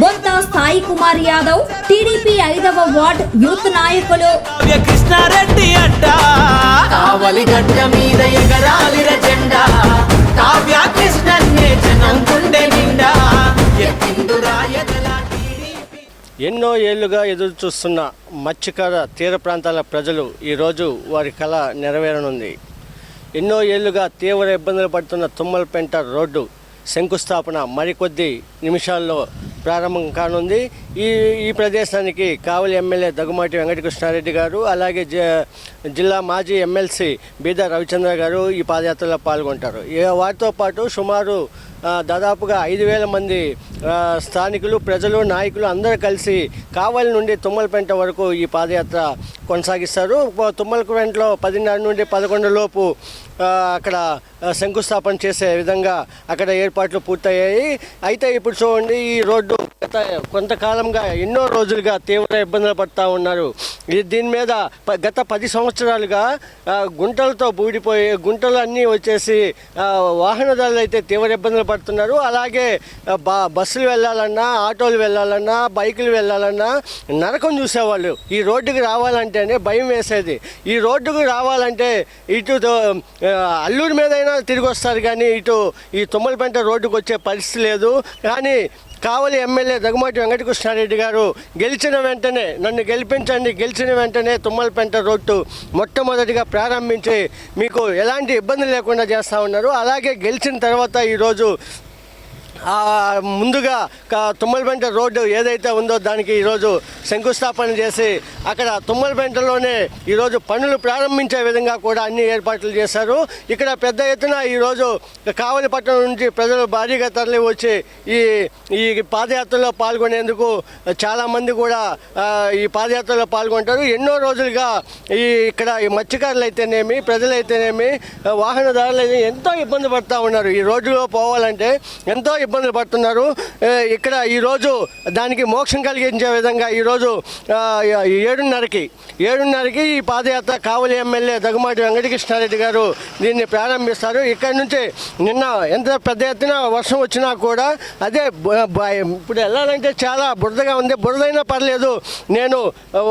బొంత సాయి కుమార్ యాదవ్ టీడీపీ ఐదవ ward youth నాయకులు. కావ్య కృష్ణారెడ్డి అడ్డ. కావలి గడ్డ మీద ఎగరాలిర జెండా. కావ్య కృష్ణన్నే జనం గుండె నిండా. ఎన్నో ఏళ్ళుగా ఎదురు చూస్తున్న మత్స్యకార తీర ప్రాంతాల ప్రజలు ఈరోజు వారి కళ నెరవేరనుంది. ఎన్నో ఏళ్ళుగా తీవ్ర ఇబ్బందులు పడుతున్న తుమ్మలపెంట రోడ్డు శంకుస్థాపన మరికొద్ది నిమిషాల్లో ప్రారంభం కానుంది. ఈ ఈ ప్రదేశానికి కావలి ఎమ్మెల్యే దగ్గుమాటి వెంకటకృష్ణారెడ్డి గారు అలాగే జ- జిల్లా మాజీ ఎమ్మెల్సీ బీదా రవిచంద్ర గారు ఈ పాదయాత్రలో పాల్గొంటారు. వారితో పాటు సుమారు దాదాపుగా ఐదు వేల మంది స్థానికులు ప్రజలు నాయకులు అందరూ కలిసి కావలి నుండి తుమ్మలపెంట వరకు ఈ పాదయాత్ర కొనసాగిస్తారు. తుమ్మలపెంటలో పదిన్నర నుండి పదకొండు లోపు అక్కడ శంకుస్థాపన చేసే విధంగా అక్కడ ఏర్పాట్లు పూర్తయ్యాయి. అయితే ఇప్పుడు చూడండి ఈ రోడ్డు గత కొంతకాలంగా ఎన్నో రోజులుగా తీవ్ర ఇబ్బందులు పడుతూ ఉన్నారు. దీని మీద ప- గత పది సంవత్సరాలుగా గుంటలతో బూడిపోయి గుంటలు అన్నీ వచ్చేసి వాహనదారులు అయితే తీవ్ర ఇబ్బందులు పడుతున్నారు. అలాగే బా బస్సులు వెళ్ళాలన్నా ఆటోలు వెళ్ళాలన్నా బైకులు వెళ్ళాలన్నా నరకం చూసేవాళ్ళు. ఈ రోడ్డుకి రావాలంటేనే భయం వేసేది. ఈ రోడ్డుకు రావాలంటే ఇటు దో- అల్లూరు మీదైనా తిరిగి వస్తారు కానీ ఇటు ఈ తుమ్మలపెంట రోడ్డుకు వచ్చే పరిస్థితి లేదు. కానీ కావలి ఎమ్మెల్యే దగ్గుమాటి వెంకటకృష్ణారెడ్డి గారు గెలిచిన వెంటనే నన్ను గెలిపించండి గెలిచిన వెంటనే తుమ్మలపెంట రోడ్డు మొట్టమొదటిగా ప్రారంభించి మీకు ఎలాంటి ఇబ్బంది లేకుండా చేస్తూ ఉన్నారు. అలాగే గెలిచిన తర్వాత ఈరోజు ముందుగా తుమ్మలపెంట రోడ్డు ఏదైతే ఉందో దానికి ఈరోజు శంకుస్థాపన చేసి అక్కడ తుమ్మలపెంటలోనే ఈరోజు పనులు ప్రారంభించే విధంగా కూడా అన్ని ఏర్పాట్లు చేశారు. ఇక్కడ పెద్ద ఎత్తున ఈరోజు కావలిపట్నం నుంచి ప్రజలు భారీగా తరలి వచ్చి ఈ ఈ పాదయాత్రలో పాల్గొనేందుకు చాలామంది కూడా ఈ పాదయాత్రలో పాల్గొంటారు. ఎన్నో రోజులుగా ఈ ఇక్కడ ఈ మత్స్యకారులు అయితేనేమి ప్రజలైతేనేమి వాహనదారులు అయితే ఎంతో ఇబ్బంది పడుతూ ఉన్నారు. ఈ రోడ్డులో పోవాలంటే ఎంతో ఇబ్బంది ఇబ్బందులు పడుతున్నారు. ఇక్కడ ఈరోజు దానికి మోక్షం కలిగించే విధంగా ఈరోజు ఏడున్నరకి ఏడున్నరకి ఈ పాదయాత్ర కావలి ఎమ్మెల్యే దగ్గుమాటి వెంకటకృష్ణారెడ్డి గారు దీన్ని ప్రారంభిస్తారు. ఇక్కడి నుంచి నిన్న ఎంత పెద్ద ఎత్తున వర్షం వచ్చినా కూడా అదే ఇప్పుడు వెళ్ళాలంటే చాలా బురదగా ఉంది. బురదైనా పర్లేదు. నేను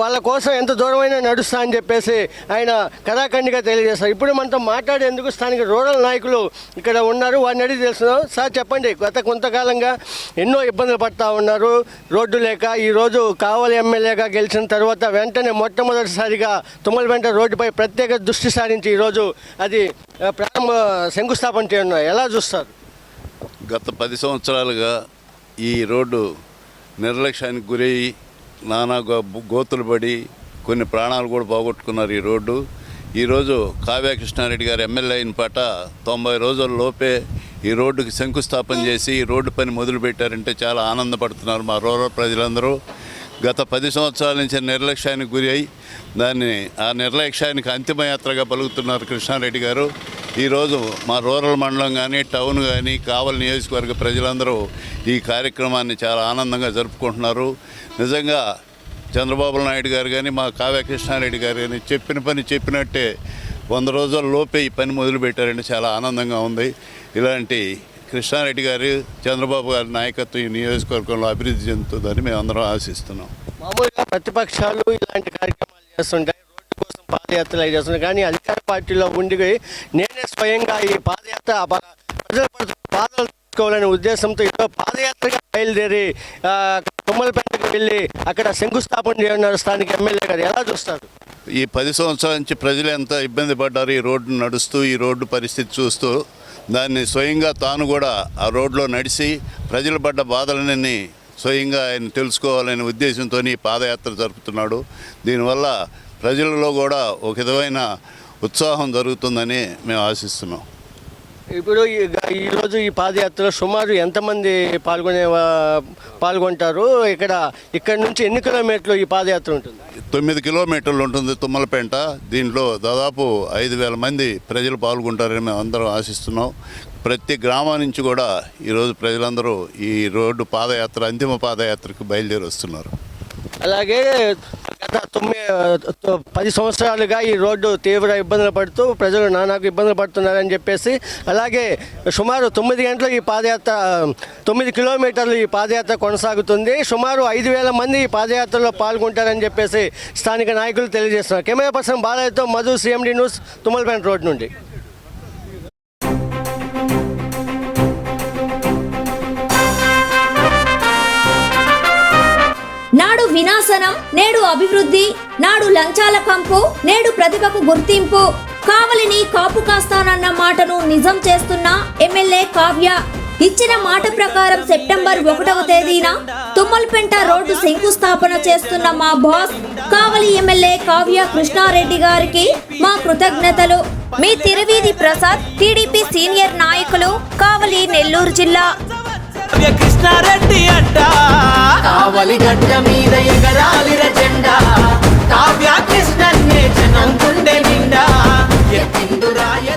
వాళ్ళ కోసం ఎంత దూరమైనా నడుస్తా అని చెప్పేసి ఆయన కథాఖండిగా తెలియజేస్తారు ఇప్పుడు మనతో మాట్లాడేందుకు స్థానిక రూరల్ నాయకులు ఇక్కడ ఉన్నారు. వారిని అడిగి తెలుస్తున్నాం సార్ చెప్పండి. గత కొంతకాలంగా ఎన్నో ఇబ్బందులు పడతా ఉన్నారు. రోడ్డు లేక ఈరోజు కావలి ఎమ్మెల్యేగా గెలిచిన తర్వాత వెంటనే మొట్టమొదటిసారిగా తుమ్మలపెంట రోడ్డుపై ప్రత్యేక దృష్టి సారించి ఈరోజు అది ప్రారంభ శంకుస్థాపన చేయన్నారు ఎలా చూస్తారు? గత పది సంవత్సరాలుగా ఈ రోడ్డు నిర్లక్ష్యానికి గురయ్యి నానా గో- గోతులు పడి కొన్ని ప్రాణాలు కూడా పోగొట్టుకున్నారు ఈ రోడ్డు. ఈరోజు కావ్య కృష్ణారెడ్డి గారు ఎమ్మెల్యే అయిన పాట తొంభై రోజుల లోపే ఈ రోడ్డుకి శంకుస్థాపన చేసి ఈ రోడ్డు పని మొదలుపెట్టారంటే చాలా ఆనందపడుతున్నారు మా రూరల్ ప్రజలందరూ. గత పది సంవత్సరాల నుంచి నిర్లక్ష్యానికి గురి అయి దాన్ని ఆ నిర్లక్ష్యానికి అంతిమయాత్రగా పలుకుతున్నారు కృష్ణారెడ్డి గారు. ఈరోజు మా రూరల్ మండలం కానీ టౌన్ కానీ కావలి నియోజకవర్గ ప్రజలందరూ ఈ కార్యక్రమాన్ని చాలా ఆనందంగా జరుపుకుంటున్నారు. నిజంగా చంద్రబాబు నాయుడు గారు కానీ మా కావ్య కృష్ణారెడ్డి గారు కానీ చెప్పిన పని చెప్పినట్టే వంద రోజుల లోపే ఈ పని మొదలుపెట్టారంటే చాలా ఆనందంగా ఉంది. ఇలాంటి కృష్ణారెడ్డి గారు చంద్రబాబు గారి నాయకత్వం ఈ నియోజకవర్గంలో అభివృద్ధి చెందుతుందని మేము అందరం ఆశిస్తున్నాం. మామూలుగా ప్రతిపక్షాలు ఇలాంటి కార్యక్రమాలు చేస్తుంటాయి రోడ్డు కోసం పాదయాత్రలు చేస్తుంటాయి కానీ అధికార పార్టీలో ఉండి నేనే స్వయంగా ఈ పాదయాత్ర ప్రజల బాధలు తీసుకోవాలనే ఉద్దేశంతో ఇదో పాదయాత్రగా బయలుదేరి తుమ్మలపేటకు వెళ్ళి అక్కడ శంకుస్థాపన చేయనున్నారు స్థానిక ఎమ్మెల్యే గారు. ఎలా చూస్తారు? ఈ పది సంవత్సరాల నుంచి ప్రజలు ఎంత ఇబ్బంది పడ్డారు ఈ రోడ్డు నడుస్తూ ఈ రోడ్డు పరిస్థితి చూస్తూ దాన్ని స్వయంగా తాను కూడా ఆ రోడ్లో నడిచి ప్రజలు పడ్డ బాధలన్నీ స్వయంగా ఆయన తెలుసుకోవాలనే ఉద్దేశంతో ఈ పాదయాత్ర జరుపుతున్నాడు. దీనివల్ల ప్రజలలో కూడా ఒక విధమైన ఉత్సాహం జరుగుతుందని మేము ఆశిస్తున్నాం. ఇప్పుడు ఈ- ఈ పాదయాత్రలో సుమారు ఎంతమంది పాల్గొనే పాల్గొంటారు? ఇక్కడ ఇక్కడ నుంచి ఎన్ని కిలోమీటర్లు ఈ పాదయాత్ర ఉంటుంది? తొమ్మిది కిలోమీటర్లు ఉంటుంది తుమ్మలపేంట. దీంట్లో దాదాపు ఐదు వేల మంది ప్రజలు పాల్గొంటారని మేము అందరం ఆశిస్తున్నాం. ప్రతి గ్రామం నుంచి కూడా ఈరోజు ప్రజలందరూ ఈ రోడ్డు పాదయాత్ర అంతిమ పాదయాత్రకు బయలుదేరి వస్తున్నారు. అలాగే గత తొమ్మిది పది సంవత్సరాలుగా ఈ రోడ్డు తీవ్ర ఇబ్బందులు పడుతూ ప్రజలు నానాకు ఇబ్బందులు పడుతున్నారని చెప్పేసి అలాగే సుమారు తొమ్మిది గంటలు ఈ పాదయాత్ర తొమ్మిది కిలోమీటర్లు ఈ పాదయాత్ర కొనసాగుతుంది. సుమారు ఐదు వేల మంది ఈ పాదయాత్రలో పాల్గొంటారని చెప్పేసి స్థానిక నాయకులు తెలియజేస్తున్నారు. Camera person బాలయ్యతో Madhu CMD news Tummalapeta road నుండి. వినాశనం నేడు అభివృద్ధి నాడు లంచాల కంపు నేడు ప్రతిభకు గుర్తింపు. కావలిని కాపు కాస్తానన్న మాటను నిజం చేస్తున్న ఎమ్మెల్యే కావ్య ఇచ్చిన మాట ప్రకారం సెప్టెంబర్ ఒకటవ తేదీన తుమ్మలపెంట రోడ్డు శంకుస్థాపన చేస్తున్న మా బాస్ కావలి ఎమ్మెల్యే కావ్య కృష్ణారెడ్డి గారికి మా కృతజ్ఞతలు. మీ తిరువీధి ప్రసాద్ టీడీపీ సీనియర్ నాయకులు కావలి నెల్లూరు జిల్లా. కృష్ణారెడ్డి అంటా. కావలి గడ్డ మీద ఎగరాలిర జెండా. కావ్య కృష్ణన్నే గుండె నిండా. ఎత్తిందు రాయ